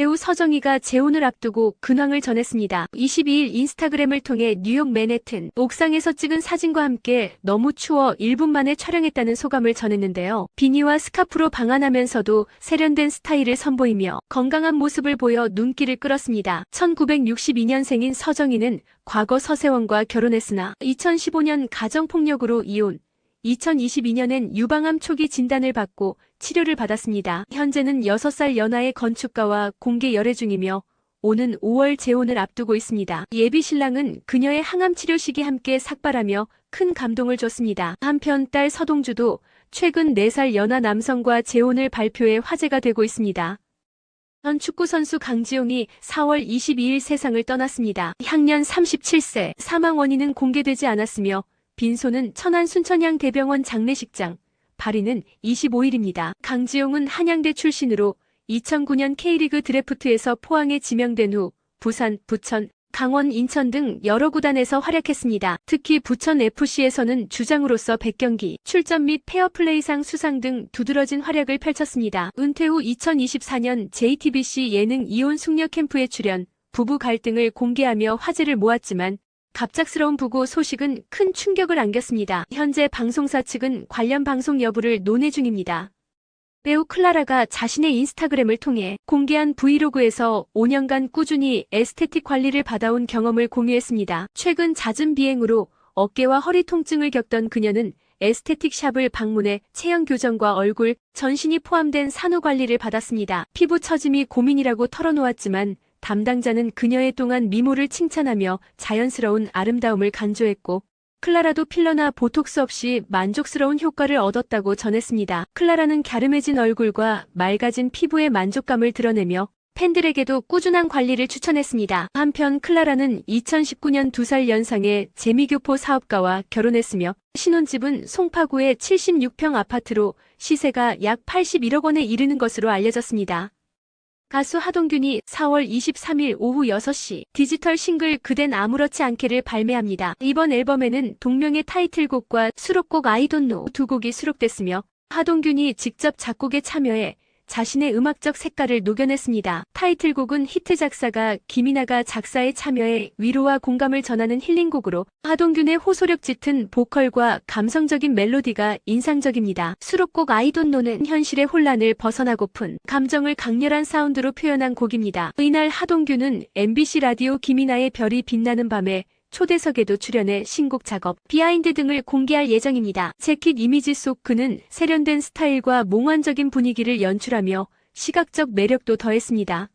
배우 서정희가 재혼을 앞두고 근황을 전했습니다. 22일 인스타그램을 통해 뉴욕 맨해튼 옥상에서 찍은 사진과 함께 너무 추워 1분 만에 촬영했다는 소감을 전했는데요. 비니와 스카프로 방한하면서도 세련된 스타일을 선보이며 건강한 모습을 보여 눈길을 끌었습니다. 1962년생인 서정희는 과거 서세원과 결혼했으나 2015년 가정폭력으로 이혼, 2022년엔 유방암 초기 진단을 받고 치료를 받았습니다. 현재는 6살 연하의 건축가와 공개 열애 중이며 오는 5월 재혼을 앞두고 있습니다. 예비 신랑은 그녀의 항암 치료 시기 함께 삭발하며 큰 감동을 줬습니다. 한편 딸 서동주도 최근 4살 연하 남성과 재혼을 발표해 화제가 되고 있습니다. 전 축구선수 강지용이 4월 22일 세상을 떠났습니다. 향년 37세, 사망 원인은 공개되지 않았으며 빈소는 천안 순천향 대병원 장례식장, 발인은 25일입니다. 강지용은 한양대 출신으로 2009년 K리그 드래프트에서 포항에 지명된 후 부산, 부천, 강원, 인천 등 여러 구단에서 활약했습니다. 특히 부천 FC에서는 주장으로서 100경기, 출전 및 페어플레이상 수상 등 두드러진 활약을 펼쳤습니다. 은퇴 후 2024년 JTBC 예능 이혼 숙녀 캠프에 출연, 부부 갈등을 공개하며 화제를 모았지만 갑작스러운 부고 소식은 큰 충격을 안겼습니다. 현재 방송사 측은 관련 방송 여부를 논의 중입니다. 배우 클라라가 자신의 인스타그램을 통해 공개한 브이로그에서 5년간 꾸준히 에스테틱 관리를 받아온 경험을 공유했습니다. 최근 잦은 비행으로 어깨와 허리 통증을 겪던 그녀는 에스테틱 샵을 방문해 체형 교정과 얼굴, 전신이 포함된 산후 관리를 받았습니다. 피부 처짐이 고민이라고 털어놓았지만 담당자는 그녀의 동안 미모를 칭찬하며 자연스러운 아름다움을 강조했고 클라라도 필러나 보톡스 없이 만족스러운 효과를 얻었다고 전했습니다. 클라라는 갸름해진 얼굴과 맑아진 피부의 만족감을 드러내며 팬들에게도 꾸준한 관리를 추천했습니다. 한편 클라라는 2019년 2살 연상의 재미교포 사업가와 결혼했으며 신혼집은 송파구의 76평 아파트로 시세가 약 81억 원에 이르는 것으로 알려졌습니다. 가수 하동균이 4월 23일 오후 6시 디지털 싱글 그댄 아무렇지 않게를 발매합니다. 이번 앨범에는 동명의 타이틀곡과 수록곡 아이돈노 두 곡이 수록됐으며 하동균이 직접 작곡에 참여해 자신의 음악적 색깔을 녹여냈습니다. 타이틀곡은 히트 작사가 김이나가 작사에 참여해 위로와 공감을 전하는 힐링곡으로 하동균의 호소력 짙은 보컬과 감성적인 멜로디가 인상적입니다. 수록곡 아이돈노는 현실의 혼란을 벗어나고픈 감정을 강렬한 사운드로 표현한 곡입니다. 이날 하동균은 MBC 라디오 김이나의 별이 빛나는 밤에 초대석에도 출연해 신곡 작업, 비하인드 등을 공개할 예정입니다. 재킷 이미지 속 그는 세련된 스타일과 몽환적인 분위기를 연출하며 시각적 매력도 더했습니다.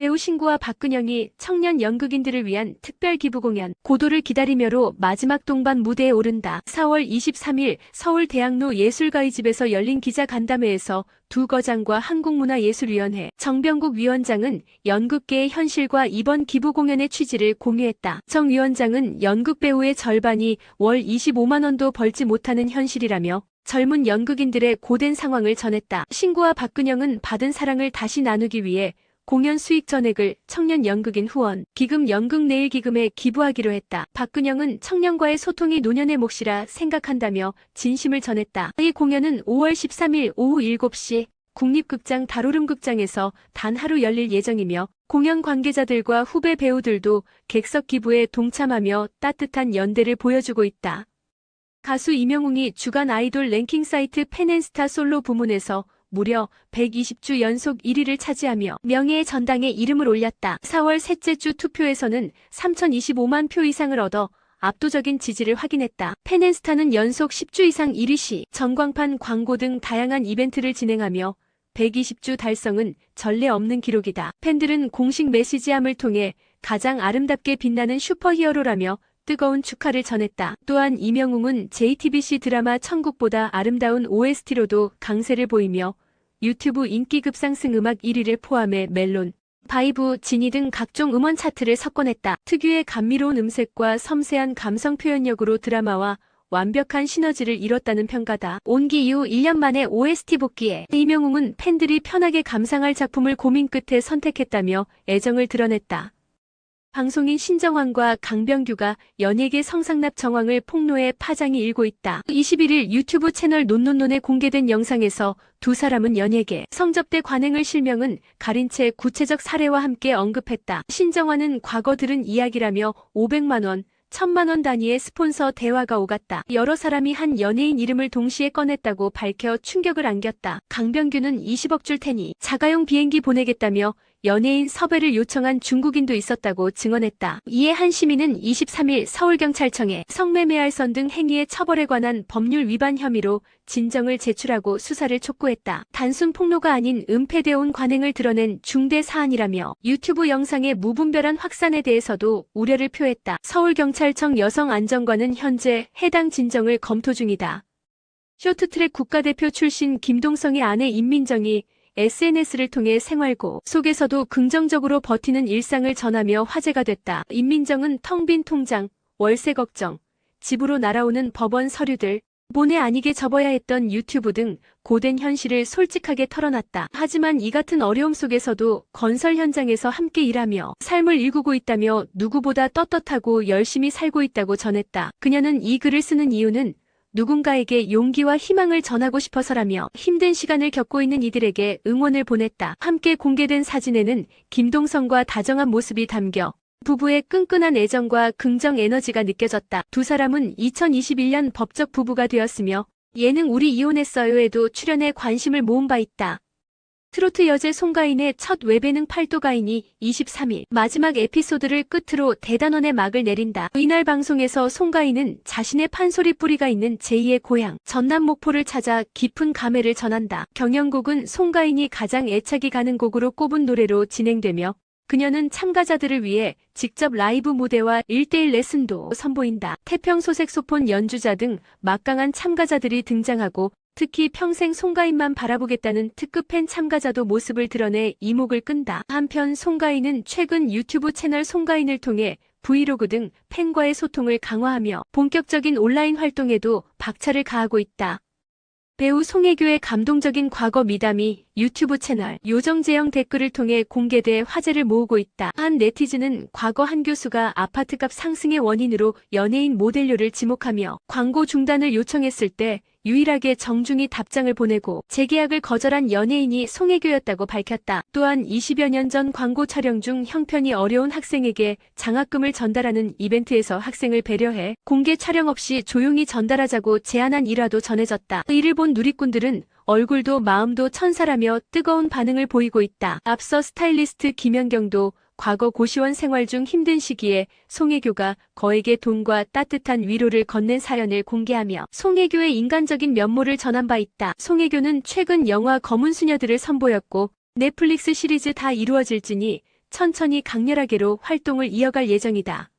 배우 신구와 박근영이 청년 연극인들을 위한 특별 기부 공연 고도를 기다리며로 마지막 동반 무대에 오른다. 4월 23일 서울 대학로 예술가의 집에서 열린 기자 간담회에서 두 거장과 한국문화예술위원회 정병국 위원장은 연극계의 현실과 이번 기부 공연의 취지를 공유했다. 정 위원장은 연극 배우의 절반이 월 25만 원도 벌지 못하는 현실이라며 젊은 연극인들의 고된 상황을 전했다. 신구와 박근영은 받은 사랑을 다시 나누기 위해 공연 수익 전액을 청년 연극인 후원, 기금 연극 내일 기금에 기부하기로 했다. 박근영은 청년과의 소통이 노년의 몫이라 생각한다며 진심을 전했다. 이 공연은 5월 13일 오후 7시 국립극장 다로름극장에서 단 하루 열릴 예정이며 공연 관계자들과 후배 배우들도 객석 기부에 동참하며 따뜻한 연대를 보여주고 있다. 가수 이명웅이 주간 아이돌 랭킹 사이트 펜앤스타 솔로 부문에서 무려 120주 연속 1위를 차지하며 명예의 전당에 이름을 올렸다. 4월 셋째 주 투표에서는 3,025만 표 이상을 얻어 압도적인 지지를 확인했다. 펜앤스타는 연속 10주 이상 1위 시 전광판 광고 등 다양한 이벤트를 진행하며 120주 달성은 전례 없는 기록이다. 팬들은 공식 메시지함을 통해 가장 아름답게 빛나는 슈퍼히어로라며 뜨거운 축하를 전했다. 또한 이명웅은 JTBC 드라마 천국보다 아름다운 OST로도 강세를 보이며 유튜브 인기 급상승 음악 1위를 포함해 멜론, 바이브, 지니 등 각종 음원 차트를 석권했다. 특유의 감미로운 음색과 섬세한 감성 표현력으로 드라마와 완벽한 시너지를 이뤘다는 평가다. 온기 이후 1년 만에 OST 복귀에 이명웅은 팬들이 편하게 감상할 작품을 고민 끝에 선택했다며 애정을 드러냈다. 방송인 신정환과 강병규가 연예계 성상납 정황을 폭로해 파장이 일고 있다. 21일 유튜브 채널 논논논에 공개된 영상에서 두 사람은 연예계 성접대 관행을 실명은 가린 채 구체적 사례와 함께 언급했다. 신정환은 과거 들은 이야기라며 500만 원, 1000만 원 단위의 스폰서 대화가 오갔다. 여러 사람이 한 연예인 이름을 동시에 꺼냈다고 밝혀 충격을 안겼다. 강병규는 20억 줄 테니 자가용 비행기 보내겠다며 연예인 섭외를 요청한 중국인도 있었다고 증언했다. 이에 한 시민은 23일 서울경찰청에 성매매할선 등 행위의 처벌에 관한 법률 위반 혐의로 진정을 제출하고 수사를 촉구했다. 단순 폭로가 아닌 은폐되어 온 관행을 드러낸 중대 사안이라며 유튜브 영상의 무분별한 확산에 대해서도 우려를 표했다. 서울경찰청 여성안전관은 현재 해당 진정을 검토 중이다. 쇼트트랙 국가대표 출신 김동성의 아내 임민정이 SNS를 통해 생활고 속에서도 긍정적으로 버티는 일상을 전하며 화제가 됐다. 임민정은 텅 빈 통장, 월세 걱정, 집으로 날아오는 법원 서류들, 본의 아니게 접어야 했던 유튜브 등 고된 현실을 솔직하게 털어놨다. 하지만 이 같은 어려움 속에서도 건설 현장에서 함께 일하며 삶을 일구고 있다며 누구보다 떳떳하고 열심히 살고 있다고 전했다. 그녀는 이 글을 쓰는 이유는 누군가에게 용기와 희망을 전하고 싶어서라며 힘든 시간을 겪고 있는 이들에게 응원을 보냈다. 함께 공개된 사진에는 김동성과 다정한 모습이 담겨 부부의 끈끈한 애정과 긍정 에너지가 느껴졌다. 두 사람은 2021년 법적 부부가 되었으며 예능 우리 이혼했어요에도 출연해 관심을 모은 바 있다. 트로트 여제 송가인의 첫 외배능 팔도가인이 23일 마지막 에피소드를 끝으로 대단원의 막을 내린다. 이날 방송에서 송가인은 자신의 판소리 뿌리가 있는 제2의 고향 전남 목포를 찾아 깊은 감회를 전한다. 경연곡은 송가인이 가장 애착이 가는 곡으로 꼽은 노래로 진행되며 그녀는 참가자들을 위해 직접 라이브 무대와 1대1 레슨도 선보인다. 태평 소색소폰 연주자 등 막강한 참가자들이 등장하고 특히 평생 송가인만 바라보겠다는 특급 팬 참가자도 모습을 드러내 이목을 끈다. 한편 송가인은 최근 유튜브 채널 송가인을 통해 브이로그 등 팬과의 소통을 강화하며 본격적인 온라인 활동에도 박차를 가하고 있다. 배우 송혜교의 감동적인 과거 미담이 유튜브 채널 요정재영 댓글을 통해 공개돼 화제를 모으고 있다. 한 네티즌은 과거 한 교수가 아파트값 상승의 원인으로 연예인 모델료를 지목하며 광고 중단을 요청했을 때 유일하게 정중히 답장을 보내고 재계약을 거절한 연예인이 송혜교였다고 밝혔다. 또한 20여 년 전 광고 촬영 중 형편이 어려운 학생에게 장학금을 전달하는 이벤트에서 학생을 배려해 공개 촬영 없이 조용히 전달하자고 제안한 일화도 전해졌다. 이를 본 누리꾼들은 얼굴도 마음도 천사라며 뜨거운 반응을 보이고 있다. 앞서 스타일리스트 김연경도 과거 고시원 생활 중 힘든 시기에 송혜교가 거에게 돈과 따뜻한 위로를 건넨 사연을 공개하며 송혜교의 인간적인 면모를 전한 바 있다. 송혜교는 최근 영화 검은 수녀들을 선보였고 넷플릭스 시리즈 다 이루어질지니 천천히 강렬하게로 활동을 이어갈 예정이다.